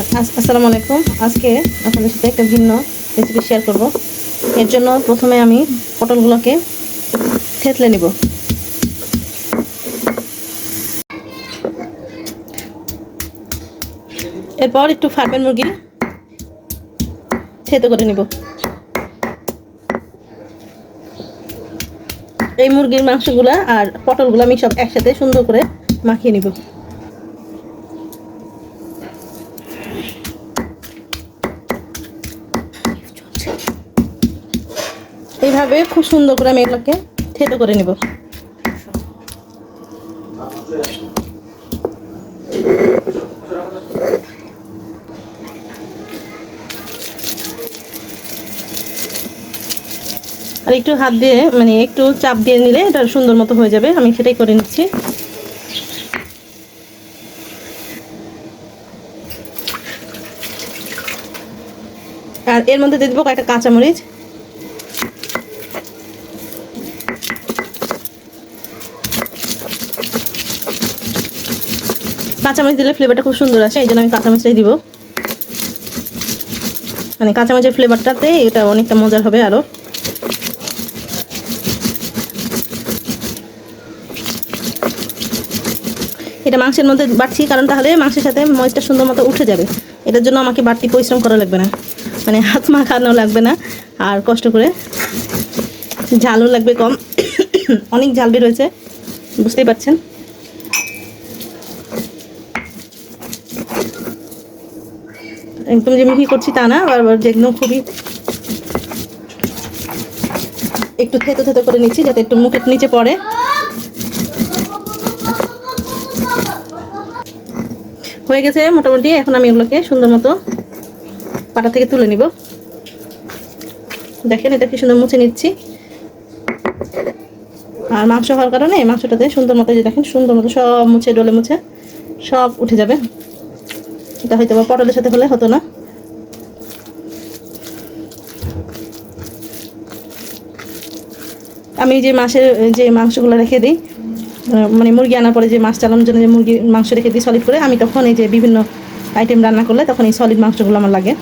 আস- আসসালামু আলাইকুম। আজকে আপনাদের সাথে একটা ভিন্ন রেসিপি শেয়ার করব। এর জন্য প্রথমে আমি পটলগুলোকে থেতলে নিব। এরপর একটু ফার্মের মুরগি থেতো করে নিব। এই মুরগির মাংসগুলা আর পটলগুলো আমি সব একসাথে সুন্দর করে মাখিয়ে নিব। এইভাবে খুব সুন্দর করে আমি এগুলোকে থেতো করে নেব। আর একটু হাত দিয়ে মানে একটু চাপ দিয়ে নিলে এটা সুন্দর মতো হয়ে যাবে। আমি সেটাই করে নিচ্ছি। আর এর মধ্যে দিয়ে দেবো কয়েকটা কাঁচামরিচ। কাঁচামরিচ দিলে ফ্লেভারটা খুব সুন্দর আসে এই জন্য আমি কাঁচামরিচটাই দিব। মানে কাঁচামরিচের ফ্লেভারটাতে এটা অনেকটা মজার হবে আরও এটা মাংসের মধ্যে বাড়ছি, কারণ তাহলে মাংসের সাথে মরিচটা সুন্দর মতো উঠে যাবে। এটার জন্য আমাকে বাড়তি পরিশ্রম করা লাগবে না। মানে হাত মাখানো লাগবে না, আর কষ্ট করে। ঝালও লাগবে কম। অনেক ঝাল বের বুঝতেই পারছেন? একদম যে মিহি করছি তা না, বারবার যেগুলো খুবই একটু থেতো থেতো করে নিচ্ছি যাতে একটু মুখের নিচে পড়ে। হয়ে গেছে মোটামুটি, এখন আমি এগুলোকে সুন্দর মতো পাটা থেকে তুলে নিব। দেখেন এটা কি সুন্দর মুছে নিচ্ছি। আর মাংস হওয়ার কারণে মাংসটাতে সুন্দর মতো যে দেখেন, সুন্দর মতো সব মুছে, ডলে মুছে, সব উঠে যাবে। এটা হয়তো বা পটলের সাথে হলে হতো না। আমি যে মাছের যে মাংসগুলো রেখে দিই মানে মুরগি আনার পরে যে মাছ চালানোর জন্য যে মুরগির মাংস রেখে দিই সলিড করে, আমি তখন এই যে বিভিন্ন আইটেম রান্না করলে তখন এই সলিড মাংসগুলো আমার লাগে।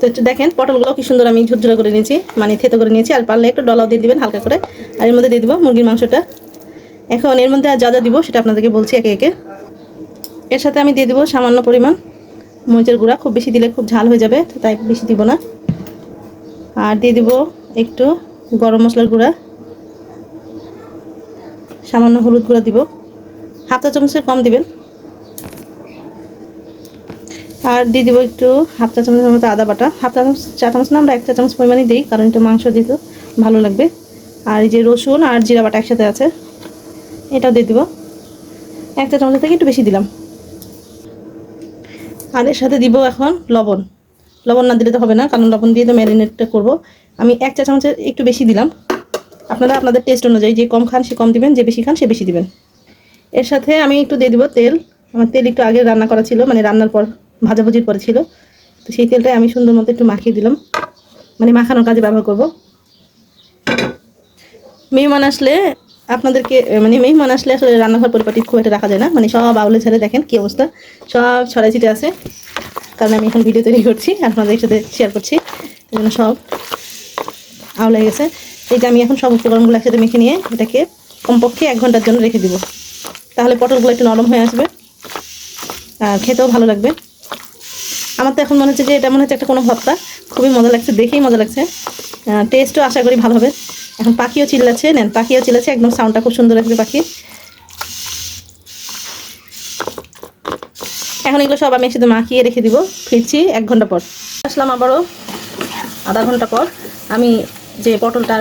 তো দেখেন, পটলগুলো কি সুন্দর আমি ঝুরঝুরা করে নিয়েছি মানে থেতো করে নিয়েছি, আর পারলে একটু ডলাও দিয়ে দিবেন হালকা করে, আর এর মধ্যে দিয়ে দিব মুরগির মাংসটা। এখন এর মধ্যে আর যা যা দিব সেটা আপনাদেরকে বলছি একে একে। এর সাথে আমি দিয়ে দিব সামান্য পরিমাণ মরিচের গুঁড়া। খুব বেশি দিলে খুব ঝাল হয়ে যাবে, তো তাই বেশি দিব না। আর দিয়ে দিব একটু গরম মশলার গুঁড়া। সামান্য হলুদ গুঁড়া দিব। হাফ চা চামচের কম দিবেন। আর দিয়ে দিব একটু হাফ চা চামচের মতো আদা বাটা। হাফ চা চামচ চা চামচ না, আমরা এক চা চামচ পরিমাণে দিই, কারণ একটু মাংস দিতে ভালো লাগবে। আর এই যে রসুন আর জিরা বাটা একসাথে আছে। এটাও দিয়ে দিব। এক চা চামচ থেকে একটু বেশি দিলাম। আর এর সাথে দিব এখন লবণ। লবণ না দিলে তো হবে না, কারণ লবণ দিয়ে তো ম্যারিনেটটা করব। আমি এক চা চামচের একটু বেশি দিলাম। আপনারা আপনাদের টেস্ট অনুযায়ী যে কম খান সে কম দিবেন, যে বেশি খান সে বেশি দিবেন। এর সাথে আমি একটু দিয়ে দিব তেল। আমার তেল একটু আগে রান্না করা ছিল মানে রান্নার পর ভাজাভুজির পরে ছিল। তো সেই তেলটাই আমি সুন্দর মতো একটু মাখিয়ে দিলাম। মানে মাখানোর কাজে ব্যবহার করব। মেহমান আসলে আপনাদেরকে মানে মেহমান আসলে আসলে রান্নাঘর পরিপাটি খুব একটা রাখা যায় না। মানে সব আউলে ছেড়ে দেখেন কি অবস্থা। সব ছড়াই ছিটে আছে। কারণ আমি এখন ভিডিও তৈরি করছি আপনাদের সাথে শেয়ার করছি। জন্য সব আউলে গেছে। এইটা আমি এখন সব উপকরণগুলো একসাথে মেখে নিয়ে এটাকে কমপক্ষে এক ঘণ্টার জন্য রেখে দিব। তাহলে পটলগুলো একটু নরম হয়ে আসবে। আর খেতেও ভালো লাগবে। আমার তো এখন মনে হচ্ছে যে এটা মনে হচ্ছে একটা কোনো ভর্তা। খুবই মজা লাগছে, দেখেই মজা লাগছে। টেস্টও আশা করি ভালো হবে। এখন পাখিও চিল্লাচ্ছে, নেন, পাখিও চিল্লাচ্ছে, একদম সাউন্ডটা খুব সুন্দর লাগবে পাখি। এখন এগুলো সব আমি একসাথে মাখিয়ে রেখে দিব, ফিরছি এক ঘণ্টা পর। আসলাম আবারও, আধা ঘণ্টা পর। আমি যে পটলটা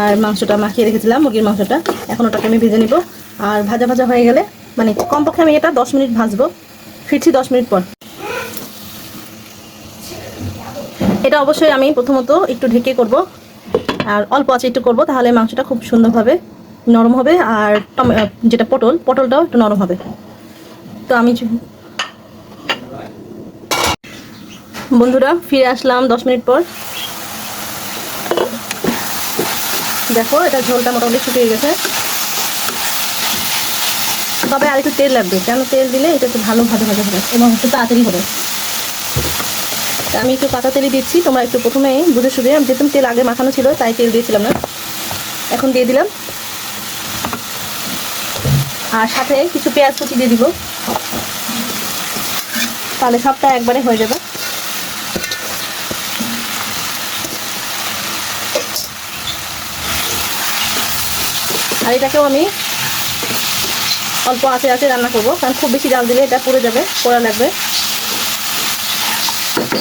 আর মাংসটা মাখিয়ে রেখেছিলাম, মুরগির মাংসটা, এখন ওটাকে আমি ভেজে নিব। আর ভাজা ভাজা হয়ে গেলে মানে কমপক্ষে আমি এটা দশ মিনিট ভাজবো। ফিরছি দশ মিনিট পর। এটা অবশ্যই আমি প্রথমত একটু ঢেকে করব। আর অল্প আছে একটু করব, তাহলে মাংসটা খুব সুন্দরভাবে নরম হবে, আর যেটা পটল, পটলটাও একটু নরম হবে। তো আমি বন্ধুরা, ফিরে আসলাম দশ মিনিট পর। দেখো, এটা ঝোলটা মোটামুটি শুকিয়ে গেছে। তবে আর একটু তেল লাগবে, কেন তেল দিলে এটা একটু ভালো হবে এবং একটু তাড়াতাড়ি হবে। আমি একটু পাতা তেলই দিচ্ছি। তোমরা একটু প্রথমে বুঝে শুধু যেহেতু তেল আগে মাখানো ছিল, তাই তেল দিয়েছিলাম না। এখন দিয়ে দিলাম। আর সাথে কিছু পেঁয়াজ কুচি দিয়ে দিব। তাহলে সবটা একবারে হয়ে যাবে। আর এটাকেও আমি অল্প আঁচে আঁচে রান্না করব, কারণ খুব বেশি জাল দিলে এটা পড়ে যাবে, পোড়া লাগবে।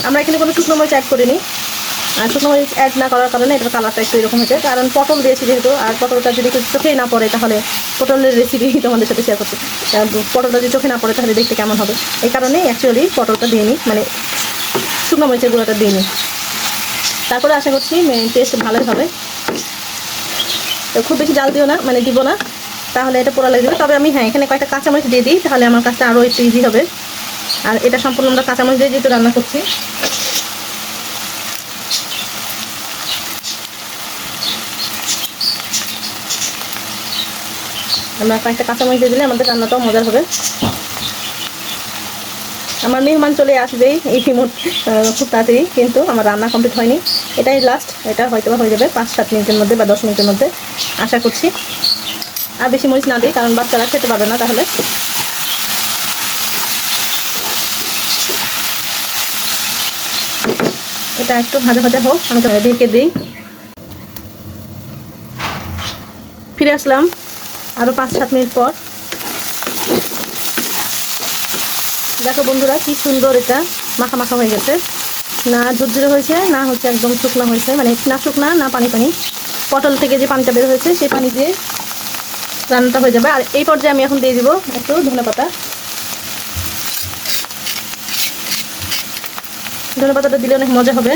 আমরা এখানে কোনো শুকনো মরিচ অ্যাড করিনি। আর শুকনো মরিচ অ্যাড না করার কারণে এটার কালারটা একটু এরকম হয়েছে। কারণ পটল দিয়েছি যেহেতু, আর পটলটা যদি একটু চোখেই না পড়ে তাহলে পটলের রেসিপি তোমাদের সাথে শেয়ার করছি। পটলটা যদি চোখে না পড়ে তাহলে দেখতে কেমন হবে? এই কারণে অ্যাকচুয়ালি পটলটা দিইনি মানে শুকনো মরিচের গুঁড়োটা দিইনি। তারপরে আশা করছি টেস্ট ভালোই হবে। তো খুব বেশি জাল দিও না মানে দিব না। তাহলে এটা পোড়া লেগে যাবে। তবে আমি হ্যাঁ এখানে কয়েকটা কাঁচামরিচ দিয়ে দিই, তাহলে আমার কাজটা আরও একটু ইজি হবে। আর এটা সম্পূর্ণ আমরা কাঁচামরিচ দিয়ে যেহেতু রান্না করছি। আমরা কয়েকটা কাঁচামরিচ দিয়ে দিলে আমাদের রান্নাটাও মজার হবে। আমার মেহমান চলে আসবেই মুহূর্তে খুব তাড়াতাড়ি, কিন্তু আমার রান্না কমপ্লিট হয়নি। এটাই লাস্ট এটা হয়তো হয়ে যাবে পাঁচ, সাত মিনিটের মধ্যে বা দশ মিনিটের মধ্যে, আশা করছি। আর বেশি মরিচ না দিই, কারণ বাচ্চারা খেতে পারবে না তাহলে। এটা একটু ভাজা ভাজা হোক, আমি ঢেকে দিই। ফিরে আসলাম আরও পাঁচ, সাত মিনিট পর। দেখো বন্ধুরা, কি সুন্দর এটা মাখা মাখা হয়ে গেছে। না ঝুরঝুরে হয়েছে, না হচ্ছে একদম শুকনো হয়েছে। মানে না শুকনা, না পানি পানি। পটল থেকে যে পানিটা বের হয়েছে, সেই পানি দিয়ে রান্নাটা হয়ে যাবে। আর এই পর্যায়ে আমি এখন দিয়ে দিব একটু ধনে পাতা ধনে পাতাটা দিলে অনেক মজা হবে।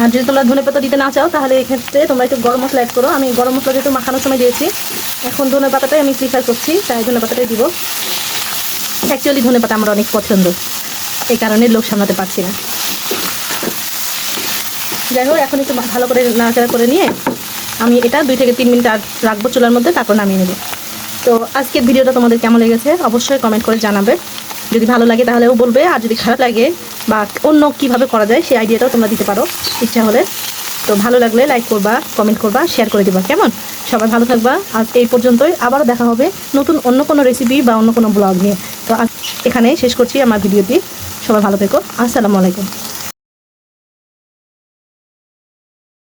আর যদি তোমরা ধনে পাতা দিতে না চাও, তাহলে এক্ষেত্রে তোমরা একটু গরম মশলা অ্যাড করো। আমি গরম মশলা যেহেতু মাখানোর সময় দিয়েছি, এখন ধনে পাতাটাই আমি প্রিফার করছি, তাই ধনে পাতাটাই দিব। অ্যাকচুয়ালি ধনে পাতা আমার অনেক পছন্দ। এই কারণে লোক সামলাতে পারছি না। যাই হোক, এখন একটু ভালো করে নাড়াচাড়া করে নিয়ে আমি এটা দুই থেকে তিন মিনিট আর রাখব চুলার মধ্যে, তারপর নামিয়ে নেব। তো আজকের ভিডিওটা তোমাদের কেমন লেগেছে? অবশ্যই কমেন্ট করে জানাবে। যদি ভালো লাগে তাহলেও বলবে, আর যদি খারাপ লাগে বা অন্য কীভাবে করা যায় সেই আইডিয়াটাও তোমরা দিতে পারো ইচ্ছা হলে। তো ভালো লাগলে লাইক করবা কমেন্ট করবা শেয়ার করে দেবা, কেমন? সবাই ভালো থাকবা। আর এই পর্যন্তই। আবারও দেখা হবে নতুন অন্য কোনো রেসিপি বা অন্য কোনো ব্লগ নিয়ে। তো এখানে শেষ করছি আমার ভিডিওটি সবাই ভালো থেকো। আসসালামু আলাইকুম।